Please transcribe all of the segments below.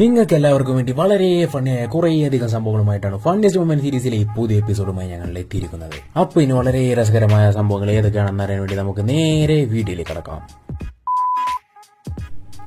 നിങ്ങൾക്ക് എല്ലാവർക്കും വേണ്ടി വളരെ ഫണ്ണിയായ കുറേയധികം സംഭവങ്ങളുമായിട്ടാണ് ഫണ്ണിസ്റ്റ് മൊമെന്റ് സീരീസിലെ ഈ പുതിയ എപ്പിസോഡുമായി ഞങ്ങൾ എത്തിയിരിക്കുന്നത്. അപ്പോൾ ഇനി വളരെ രസകരമായ സംഭവങ്ങൾ ഏതൊക്കെയാണെന്ന് അറിയാൻ വേണ്ടി നമുക്ക് നേരെ വീഡിയോയിലേക്ക് കടക്കാം.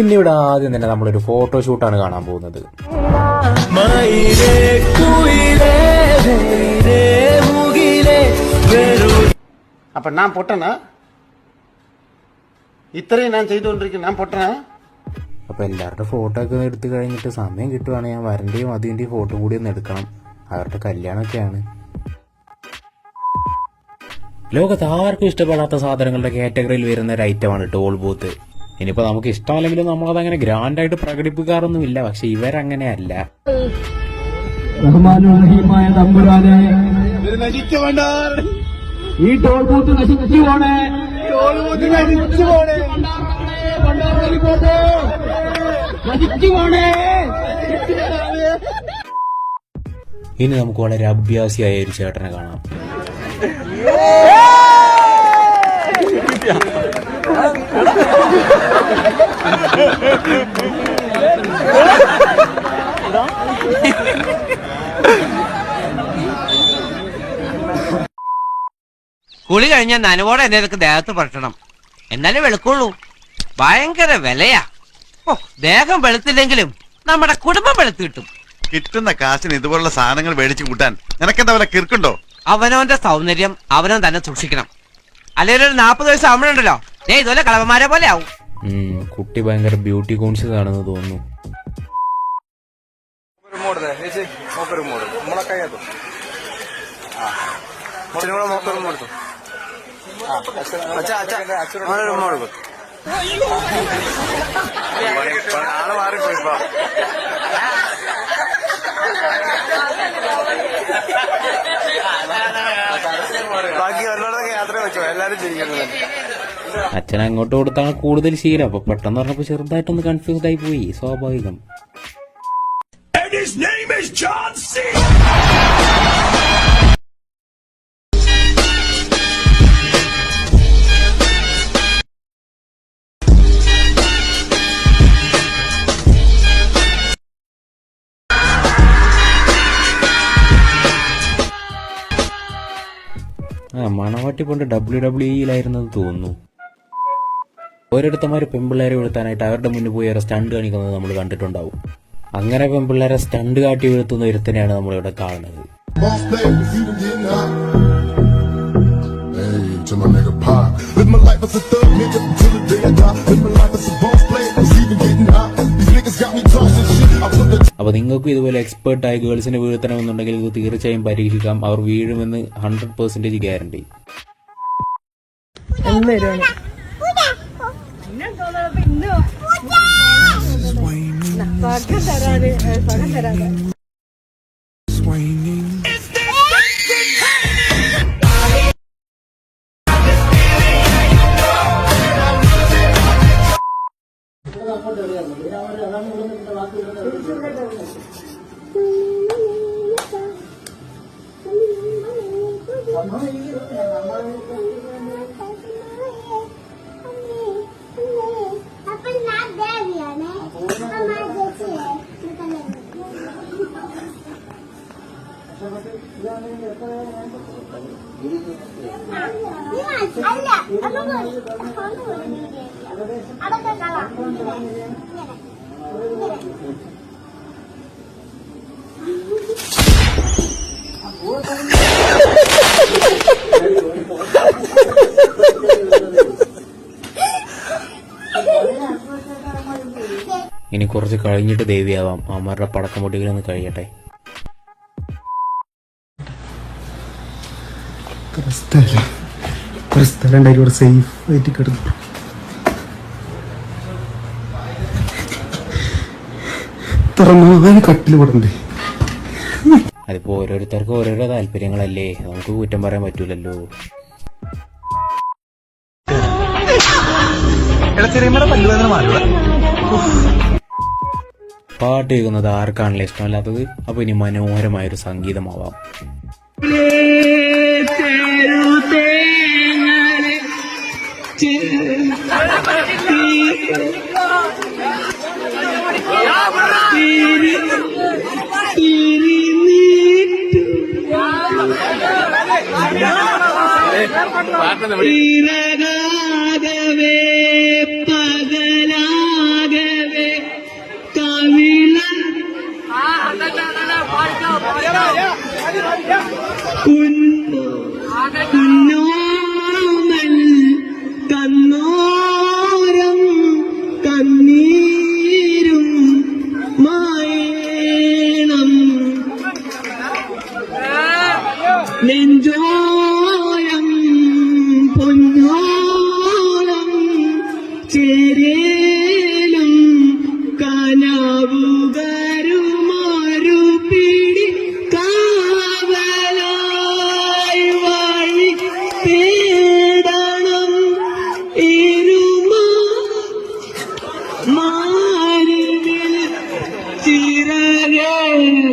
ഇന്നിവിടെ ആദ്യം തന്നെ നമ്മളൊരു ഫോട്ടോഷൂട്ടാണ് കാണാൻ പോകുന്നത്. അപ്പൊ ഞാൻ പൊട്ടണ? ഇത്രയും ഞാൻ ചെയ്തുകൊണ്ടിരിക്കുന്നു ഞാൻ പൊട്ടനാ അപ്പൊ എല്ലാവരുടെ ഫോട്ടോ ഒക്കെ എടുത്തു കഴിഞ്ഞിട്ട് സമയം കിട്ടുവാണെങ്കിൽ ഞാൻ വരന്റെയും അതിന്റെയും ഫോട്ടോ കൂടി ഒന്ന് എടുക്കണം. അവരുടെ കല്യാണമൊക്കെയാണ്. ലോകത്ത് ആർക്കും ഇഷ്ടപ്പെടാത്ത സാധനങ്ങളുടെ കാറ്റഗറിയിൽ വരുന്ന ഒരു ഐറ്റമാണ് ടോൾ ബൂത്ത് ഇനിയിപ്പോൾ നമുക്ക് ഇഷ്ടമല്ലെങ്കിലും നമ്മളത് അങ്ങനെ ഗ്രാൻഡായിട്ട് പ്രകടിപ്പിക്കാറൊന്നുമില്ല. പക്ഷെ ഇവരങ്ങനെയല്ല. റഹ്മാനും റഹീമായ തമ്പുരാനെ ഈ ടോൾ ബൂത്ത് നശിച്ചു പോണേ ടോൾ ബൂത്ത് നശിച്ചു പോണേ ഇനി നമുക്ക് വളരെ അഭ്യാസിയായ ഒരു ചേട്ടനെ കാണാം. കുളി കഴിഞ്ഞാൽ നനവോടെ എന്നെ ദേഹത്ത് പറ്റണം എന്നാലേ വെളുക്കുള്ളൂ. ഭയങ്കര വിലയാ. ഓ ദേഹം വെളുത്തില്ലെങ്കിലും നമ്മുടെ കുടുംബം വെളുത്ത് കിട്ടും. കിട്ടുന്ന കാശിന് ഇതുപോലുള്ള സാധനങ്ങൾ മേടിച്ചു കൂട്ടാൻ നിനക്കെന്താ വല്ല കിർക്കുണ്ടോ? അവനവന്റെ സൗന്ദര്യം അവനവൻ തന്നെ സൂക്ഷിക്കണം. അല്ലെങ്കിൽ ഒരു നാപ്പത് വയസ്സ് ആവുമ്പോഴുണ്ടല്ലോ ദേ ഇതുപോലെ കളവന്മാരെ പോലെ ആവും. കുട്ടി ഭയങ്കര ബ്യൂട്ടി കോൺഷ്യസ് ആണെന്ന് തോന്നുന്നു. അച്ഛൻ അങ്ങോട്ട് കൊടുത്താണ് കൂടുതൽ ശീലം. അപ്പൊ പെട്ടെന്ന് പറഞ്ഞപ്പോ ചെറുതായിട്ടൊന്ന് കൺഫ്യൂസ്ഡ് ആയി പോയി സ്വാഭാവികം. ആ മണവാട്ടി പണ്ട് ഡബ്ല്യു ഡബ്ല്യു ഇയിലായിരുന്നത് തോന്നുന്നു ഓരോരുത്തമാർ പെമ്പിള്ളേരെ വീഴ്ത്താനായിട്ട് അവരുടെ മുന്നിൽ പോയി അവരെ സ്റ്റണ്ട് കാണിക്കുന്നത് നമ്മൾ കണ്ടിട്ടുണ്ടാവും. അങ്ങനെ പെമ്പിള്ളേരെ സ്റ്റണ്ട് കാട്ടി വീഴ്ത്തുന്ന ഒരുത്തനെയാണ് നമ്മളിവിടെ കാണുന്നത്. To my life as a thug nigga. I put അപ്പൊ നിങ്ങൾക്കും ഇതുപോലെ എക്സ്പേർട്ട് ആയ ഗേൾസിനെ വീഴ്ത്തണമെന്നുണ്ടെങ്കിൽ ഇത് തീർച്ചയായും പരീക്ഷിക്കാം. അവർ വീഴുമെന്ന് ഹൺഡ്രഡ് പെർസെന്റേജ് ഗ്യാരണ്ടി തരാതെ തരാന് അപ്പൊ ഞാൻ ദേവിയാണ് അല്ല അതൊക്കെ കളാം ഇനി കുറച്ച് കഴിഞ്ഞിട്ട് ദേവിയാവാം. അമ്മരുടെ പടക്കം പൊട്ടികളൊന്ന് കഴിയട്ടെ. സ്ഥലം ഉണ്ടായി ഇവിടെ സേഫ് ആയിട്ട് കിടന്നു. തുറന്നാൽ കട്ടിൽ പെടണ്ടേ? അതിപ്പോ ഓരോരുത്തർക്കും ഓരോരോ താല്പര്യങ്ങളല്ലേ. നമുക്ക് കുറ്റം പറയാൻ പറ്റൂലല്ലോ. പാട്ട് കേൾക്കുന്നത് ആർക്കാണല്ലോ ഇഷ്ടമല്ലാത്തത്? അപ്പൊ ഇനി മനോഹരമായൊരു സംഗീതമാവാം. ഇറകാകവേ പകലാകവേ കവിള കുന്നു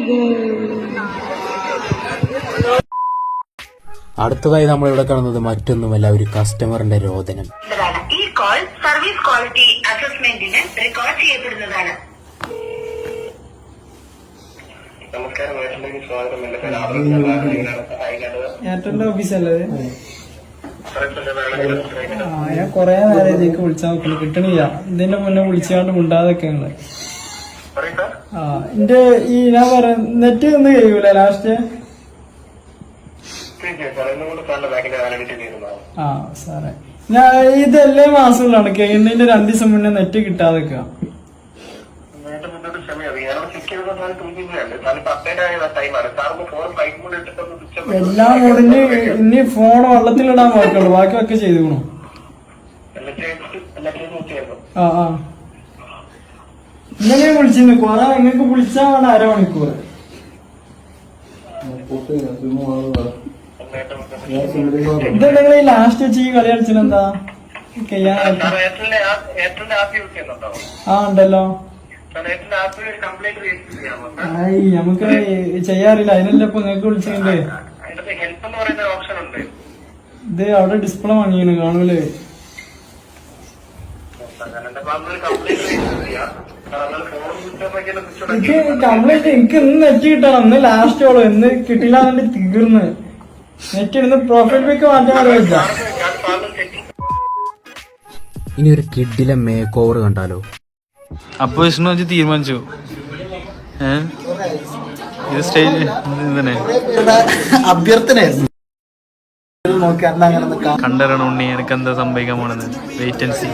ചിറകേകോ നമ്മൾ ഇവിടെ കാണുന്നത് മറ്റൊന്നുമല്ല ഒരു കസ്റ്റമറിന്റെ രോദനം. ഈ കോൾ സർവീസ് ക്വാളിറ്റി അസസ്മെന്റിന് റെക്കോർഡ് ചെയ്യപ്പെടുന്നതാണ്. ഓഫീസല്ലേ ആ ഞാൻ കൊറേ നേരം ഇതിലേക്ക് വിളിച്ചാൽ നോക്കുന്നു കിട്ടണില്ല. ഇതിന്റെ മുന്നേ വിളിച്ചാണ്ട് മുണ്ടാതൊക്കെയാണ് എന്റെ ഈ ഞാൻ പറ നെറ്റ് ഒന്ന് കഴിയൂല ലാസ്റ്റ് ആ സാറേ. ഞാൻ ഇതെല്ലേ മാസമുള്ളതാണ്? കഴിയുന്നതിന്റെ രണ്ടു ദിവസം മുന്നേ നെറ്റ് കിട്ടാതെ എല്ലാം മോഡിന് ഇനി ഫോൺ വെള്ളത്തിലിടാൻ നോക്കുള്ളൂ ബാക്കിയൊക്കെ ചെയ്തു ആ ആ. ഇന്നലെ വിളിച്ചിരുന്നു. കൊറേ നിങ്ങൾക്ക് വിളിച്ചാ വേണ്ട അരമണിക്കൂർ ഇതെന്തെങ്കിലും ഈ ലാസ്റ്റ് വെച്ച് ഈ കളി കളിച്ചിനെന്താ ആ ഉണ്ടല്ലോ. ആയി നമുക്ക് ചെയ്യാറില്ല. അതിനല്ല ഇപ്പൊ നിങ്ങൾക്ക് വിളിച്ചിട്ടുണ്ട് ഇത് അവിടെ ഡിസ്പ്ലേ വാങ്ങിയാണ് കാണൂലേ എനിക്ക് കംപ്ലൈന്റ് എനിക്ക് ഇന്ന് നെറ്റ് കിട്ടണം. ഇന്ന് ലാസ്റ്റ് ഓളോ ഇന്ന് കിട്ടില്ല എന്നെ തീർന്ന്. നെറ്റ് ഇന്ന് പ്രൊഫൈൽ പിക്ക് മാറ്റാൻ അറിയില്ല. ഇനി ഒരു കിഡിലെ മേക്ക് ഓവർ കണ്ടാലോ? അപ്പൊ വിഷ്ണു വെച്ച് തീരുമാനിച്ചു. ഇത് സ്റ്റേജ് തന്നെ അഭ്യർത്ഥനയായിരുന്നു. കണ്ടറിയണം ഉണ്ണി എനിക്ക് എന്താ സംഭവിക്കാൻ പോണെന്ന് വെയിറ്റ് ആൻഡ് സി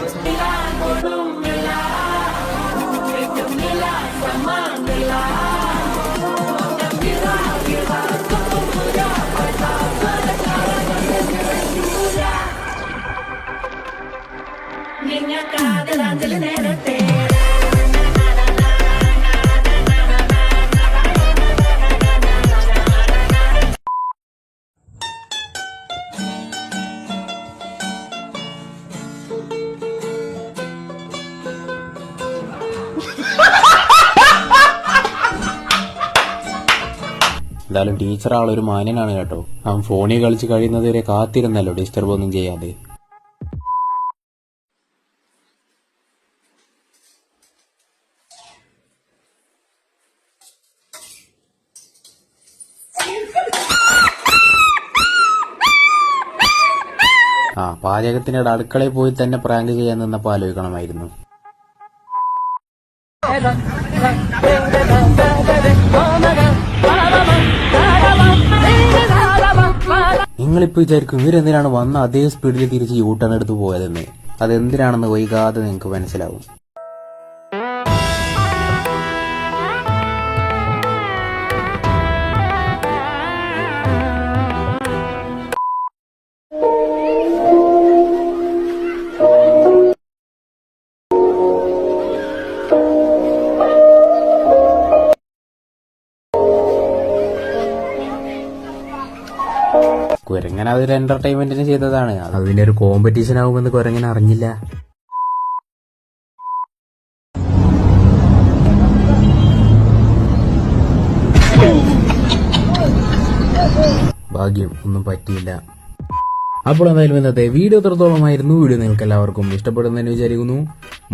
എന്തായാലും ടീച്ചർ ആളൊരു മാന്യനാണ് കേട്ടോ. അവൻ ഫോണിൽ കളിച്ച് കഴിയുന്നത് വരെ കാത്തിരുന്നല്ലോ ഡിസ്റ്റർബ് ഒന്നും ചെയ്യാതെ. ആ പാചകത്തിനിടെ അടുക്കളയിൽ പോയി തന്നെ പ്രാങ്ക് ചെയ്യാൻ നിന്നപ്പോൾ ആലോചിക്കണമായിരുന്നു. നിങ്ങളിപ്പോ വിചാരിക്കും ഇവരെന്തിനാണ് വന്ന അതേ സ്പീഡിൽ തിരിച്ച് യൂട്ടേൺ എടുത്ത് പോയതെന്ന്. അതെന്തിനാണെന്ന് വൈകാതെ നിങ്ങൾക്ക് മനസ്സിലാവും. കുരങ്ങൻ അതൊരു എന്റർടൈൻമെന്റിന് ചെയ്തതാണ് അതിന്റെ ഒരു കോമ്പറ്റീഷൻ ആവുമെന്ന് കുരങ്ങൻ അറിഞ്ഞില്ല. ഭാഗ്യം ഒന്നും പറ്റിയില്ല. അപ്പോൾ എന്തായാലും ഇന്നത്തെ വീഡിയോ എത്രത്തോളമായിരുന്നു? വീഡിയോ നിങ്ങൾക്ക് എല്ലാവർക്കും ഇഷ്ടപ്പെടുന്നതിന് വിചാരിക്കുന്നു.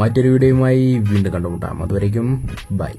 മറ്റൊരു വീഡിയോയുമായി വീണ്ടും കണ്ടുമുട്ടാം. അതുവരേക്കും ബൈ